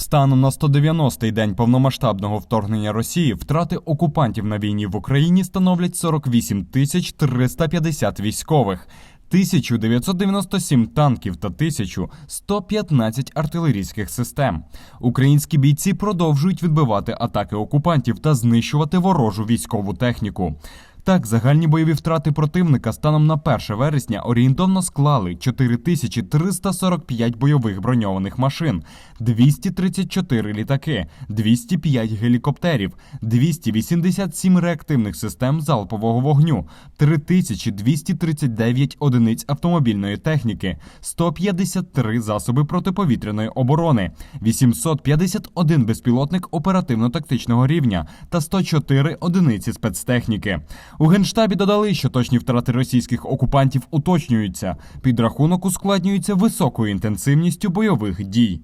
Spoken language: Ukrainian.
Станом на 190-й день повномасштабного вторгнення Росії втрати окупантів на війні в Україні становлять 48 тисяч 350 військових. 1997 танків та 1115 артилерійських систем. Українські бійці продовжують відбивати атаки окупантів та знищувати ворожу військову техніку. Так, загальні бойові втрати противника станом на 1 вересня орієнтовно склали 4345 бойових броньованих машин, 234 літаки, 205 гелікоптерів, 287 реактивних систем залпового вогню, 3239 одиниць автомобільної техніки, 153 засоби протиповітряної оборони, 851 безпілотник оперативно-тактичного рівня та 104 одиниці спецтехніки. У генштабі додали, що точні втрати російських окупантів уточнюються. Підрахунок ускладнюється високою інтенсивністю бойових дій.